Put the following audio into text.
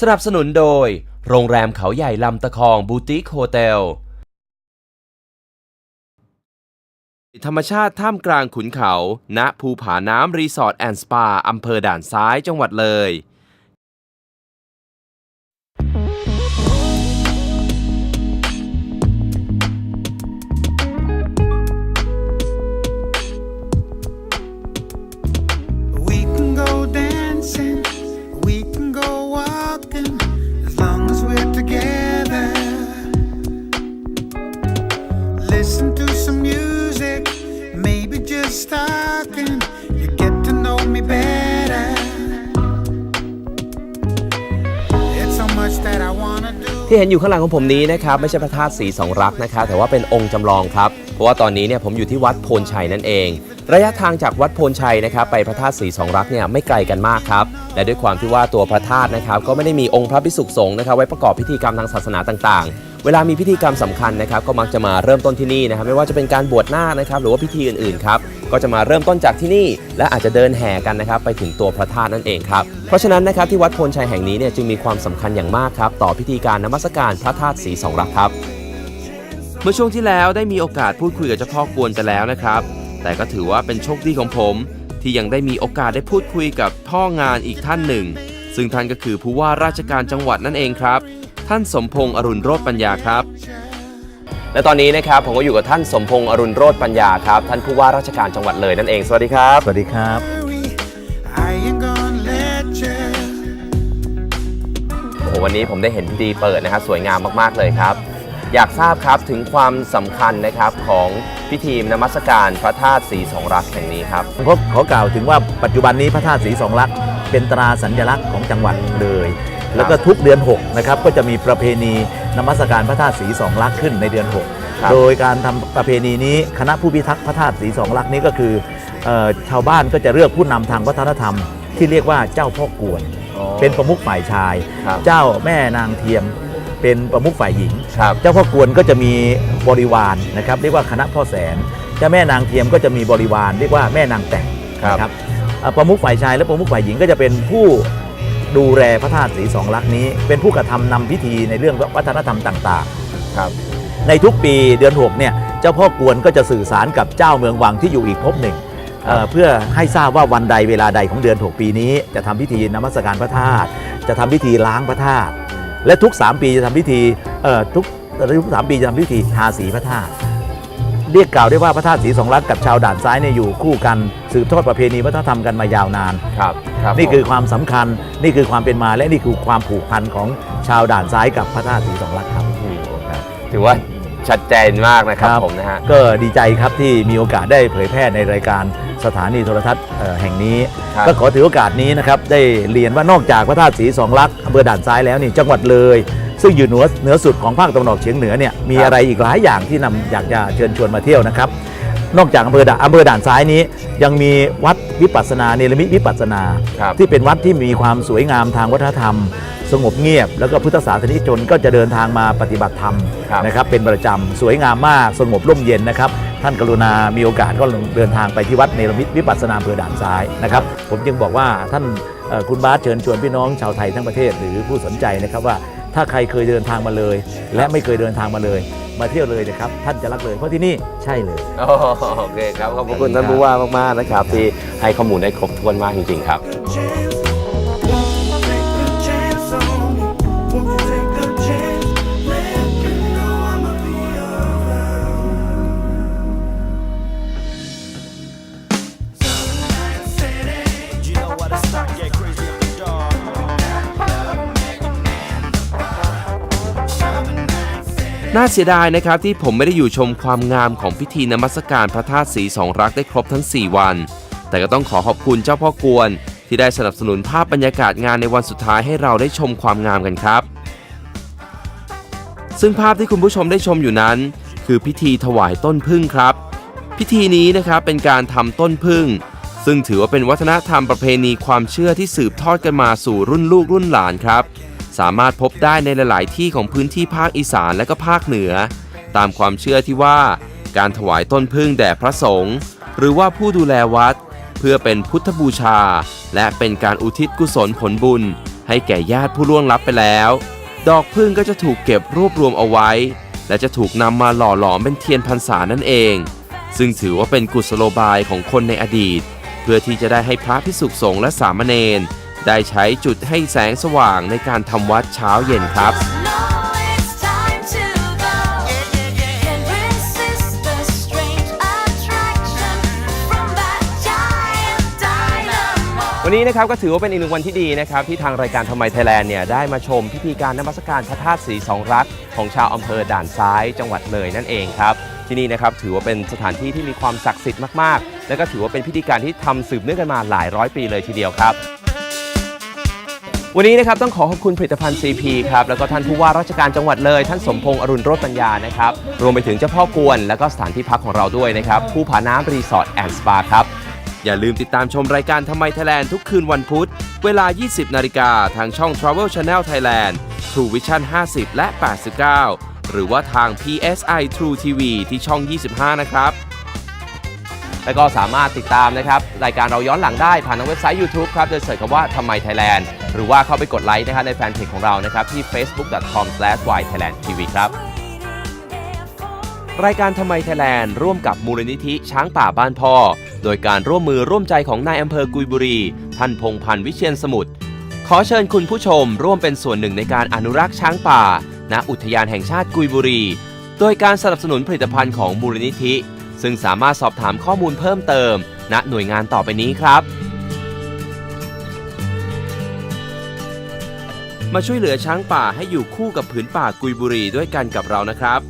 สนับสนุนโดย โรงแรมเขาใหญ่ลำตะคองบูติคโฮเทล ธรรมชาติท่ามกลางขุนเขา ณ ภูผาน้ำรีสอร์ทแอนด์สปา อำเภอด่านซ้ายจังหวัดเลย us talking, You get to know me better. It's so much that I wanna do. ที่เห็นอยู่ข้างหลังของผมนี้นะครับไม่ใช่พระธาตุสีสองรักนะครับแต่ว่าเป็นองค์จำลองครับ เพราะว่าตอนนี้เนี่ยผมอยู่ที่วัดโพนชัยนั่นเอง ระยะทางจากวัดโพนชัยนะครับไปพระธาตุสีสองรักเนี่ยไม่ไกลกันมากครับและด้วยความที่ว่าตัวพระธาตุนะครับก็ไม่ได้มีองค์พระพิสุสงฆ์นะครับไว้ประกอบพิธีกรรมทางศาสนาต่างๆ เวลามีพิธีกรรมสำคัญนะครับก็มักจะมาเริ่มต้นที่นี่นะครับไม่ว่าจะเป็นการบวชหน้าคนะครับหรือว่าพิธีอื่นๆครับก็จะมาเริ่มต้นจากที่นี่ และอาจจะเดินแห่กันนะครับไปถึงตัวพระธาตุนั่นเองครับเพราะฉะนั้นนะครับที่วัดโพนชัยแห่งนี้เนี่ยจึงมีความสำคัญอย่างมากครับต่อพิธีการนมัสการพระธาตุสีสองรักครับ เมื่อช่วงที่แล้วได้มีโอกาสพูดคุยกับเจ้าพ่อกวนไปแล้วนะครับแต่ก็ถือว่าเป็นโชคดีของผม ที่ยังได้มีโอกาสได้พูดคุยกับพ่องานอีกท่านหนึ่ง ซึ่งท่านก็คือผู้ว่าราชการจังหวัดนั่นเองครับ ท่านสมพงษ์อรุณโรจน์ปัญญาครับและตอนนี้นะครับผมก็อยู่กับท่านสมพงษ์อรุณโรจน์ปัญญาครับ ท่านผู้ว่าราชการจังหวัดเลยนั่นเองสวัสดีครับ สวัสดีครับ I ain't gonna let you. โอ้โหวันนี้ผมได้เห็นพิธีเปิดนะครับสวยงามมากๆเลยครับ อยากทราบครับถึงความสำคัญนะครับของพิธีนมัสการพระธาตุสีสองรักแห่งนี้ครับขอขอกล่าวถึงว่าปัจจุบันนี้พระธาตุศรีสองลักษณ์เป็นตราสัญลักษณ์ของจังหวัดเลย แล้วก็ทุกเดือน6นะครับก็จะมีประเพณีนมัสการพระธาตุศรีสองลักษณ์ขึ้นในเดือนครับ6โดยการทำประเพณีนี้คณะผู้พิทักษ์พระธาตุศรีสองลักษณ์นี้ก็คือเอ่อชาวบ้านก็จะเลือกผู้นำทางวัฒนธรรม ที่เรียกว่าเจ้าพ่อกวน เป็นประมุขฝ่ายชายครับเจ้าแม่นางเทียมเป็นประมุขฝ่ายหญิงครับเจ้าพ่อกวนก็จะมีบริวารนะครับเรียกว่าคณะพ่อแสน เจ้าแม่นางเทียมก็จะมีบริวารเรียกว่าแม่นางแต่งครับนะครับเอ่อประมุขฝ่ายชายและประมุขฝ่ายหญิงก็จะเป็นผู้ ดูแลพระธาตุสีสองลักษณ์นี้ เป็นผู้กระทำนำพิธีในเรื่องวัฒนธรรมต่างครับๆในทุกปีเดือน6เนี่ยเจ้าพ่อกวนก็จะสื่อสารกับเจ้าเมืองวังที่อยู่อีกภพหนึ่งเอ่อเพื่อให้ทราบว่าวันใดเวลาใดของเดือน 6 ปีนี้ จะทำพิธีนมัสการพระธาตุจะทำพิธีล้างพระธาตุและทุก 3 ปีจะทำพิธีเอ่อทุกทุกสามปีจะทำพิธีทาสีพระธาตุ เรียกกล่าวได้ว่าพระธาตุศรีสองลักษณ์กับชาวด่านซ้ายเนี่ยอยู่คู่กันสืบทอดประเพณีวัฒนธรรมกันมายาวนาน ครับครับนี่คือความสำคัญนี่คือความเป็นมาและนี่คือความผูกพันของชาวด่านซ้ายกับพระธาตุศรีสองลักษณ์ครับ อืมครับถือว่าชัดเจนมากนะครับครับ ผมนะฮะ ก็ดีใจครับที่มีโอกาสได้เผยแพร่ในรายการสถานีโทรทัศน์เอ่อแห่งนี้ ครับ ก็ขอถือโอกาสนี้นะครับได้เรียนว่านอกจากพระธาตุศรีสองลักษณ์อำเภอด่านซ้ายแล้วนี่จังหวัดเลย ซึ่งอยู่เหนือเหนือสุดของภาคตะวันออกเฉียงเหนือเนี่ยมีอะไรอีกหลายอย่างที่นำอยากจะเชิญชวนมาเที่ยวนะครับ นอกจากอำเภอด่านอำเภอด่านซ้ายนี้ ยังมีวัดวิปัสสนาเนรมิตวิปัสสนาครับที่เป็นวัดที่มีความสวยงามทางวัฒนธรรม สงบเงียบ แล้วก็พุทธศาสนิกชนก็จะเดินทางมาปฏิบัติธรรมครับนะครับเป็นประจำสวยงามมากสงบร่มเย็นนะครับท่านกรุณา มีโอกาสก็เดินทางไปที่วัดเนรมิตวิปัสสนาอำเภอด่านซ้ายนะครับ ผมจึงบอกว่าท่านเอ่อคุณบาสเชิญชวนพี่น้องชาวไทยทั้งประเทศหรือผู้สนใจนะครับว่า ถ้าใครเคยเดินทางมาเลย และไม่เคยเดินทางมาเลย มาเที่ยวเลยนะครับ ท่านจะรักเลยเพราะที่นี่ใช่เลย โอ้โอเคครับ ขอบพระคุณท่านผู้ว่ามากๆนะครับ ที่ให้ข้อมูลได้ครบถ้วนมากจริงๆครับ น่าเสียดายนะครับที่ผมไม่ได้อยู่ชมความงามของพิธีนมัสการพระธาตุสีสองรักได้ครบทั้ง 4 วัน แต่ก็ต้องขอขอบคุณเจ้าพ่อกวน ที่ได้สนับสนุนภาพบรรยากาศงานในวันสุดท้ายให้เราได้ชมความงามกันครับ ซึ่งภาพที่คุณผู้ชมได้ชมอยู่นั้น คือพิธีถวายต้นพึ่งครับ พิธีนี้นะครับเป็นการทำต้นพึ่ง ซึ่งถือว่าเป็นวัฒนธรรมประเพณีความเชื่อที่สืบทอดกันมาสู่รุ่นลูกรุ่นหลานครับ สามารถพบได้ในหลาย ๆ ที่ของพื้นที่ภาคอีสานและก็ภาคเหนือ ตามความเชื่อที่ว่าการถวายต้นพึ่งแด่พระสงฆ์หรือว่าผู้ดูแลวัด เพื่อเป็นพุทธบูชา และเป็นการอุทิศกุศลผลบุญ ให้แก่ญาติผู้ล่วงลับไปแล้ว ดอกพึ่งก็จะถูกเก็บรวบรวมเอาไว้ และจะถูกนำมาหล่อหลอมเป็นเทียนพรรษานั่นเอง ซึ่งถือว่าเป็นกุศโลบายของคนในอดีต เพื่อที่จะได้ให้พระพิสุสงฆ์และสามเณร ได้ใช้จุดให้แสงสว่างในการทำวัดเช้าเย็นครับ วันนี้นะครับก็ถือว่าเป็นอีกหนึ่งวันที่ดีนะครับที่ทางรายการทำไมไทยแลนด์เนี่ยได้มาชมพิธีการนมัสการพระธาตุสีสองรักของชาวอำเภอด่านซ้ายจังหวัดเลยนั่นเองครับที่นี่นะครับถือว่าเป็นสถานที่ที่มีความศักดิ์สิทธิ์มาก ๆ และก็ถือว่าเป็นพิธีการที่ทำสืบเนื่องกันมาหลายร้อยปีเลยทีเดียวครับ วันนี้นะครับต้องขอขอบคุณผลิตภัณฑ์ CP ครับแล้วก็ท่านผู้ว่าราชการจังหวัดเลย ท่านสมพงษ์อรุณโรจน์ปัญญานะครับรวมไปถึงเจ้าพ่อกวน และก็สถานที่พักของเราด้วยนะครับผู้ผาน้ำรีสอร์ทแอนด์สปาครับอย่าลืมติดตามชมรายการทำไมไทยแลนด์ทุกคืนวันพุธ เวลา 20 นาฬิกาทางช่อง Travel Channel Thailand True Vision 50 และ 89 หรือว่าทาง PSI True TV ที่ช่อง 25 นะครับ แล้วก็สามารถติดตามนะครับรายการเราย้อนหลังได้ผ่านทางเว็บไซต์ YouTube ครับโดยเสิร์ชคำว่าทำไมไทยแลนด์หรือว่าเข้าไปกดไลค์นะครับในแฟนเพจของเรานะครับที่ facebook.com/ythailandtv ครับรายการทำไมไทยแลนด์ร่วมกับมูลนิธิช้างป่าบ้านพ่อ โดยการร่วมมือร่วมใจของนายอำเภอกุยบุรี ท่านพงพันธ์วิเชียนสมุทรขอเชิญคุณผู้ชมร่วมเป็นส่วนหนึ่งในการอนุรักษ์ช้างป่า ณอุทยานแห่งชาติกุยบุรี โดยการสนับสนุนผลิตภัณฑ์ของมูลนิธิ ซึ่งสามารถสอบถามข้อมูลเพิ่มเติม ณหน่วยงานต่อไปนี้ครับ มาช่วยเหลือช้างป่าให้อยู่คู่กับผืนป่ากุยบุรีด้วยกันกับเรานะครับ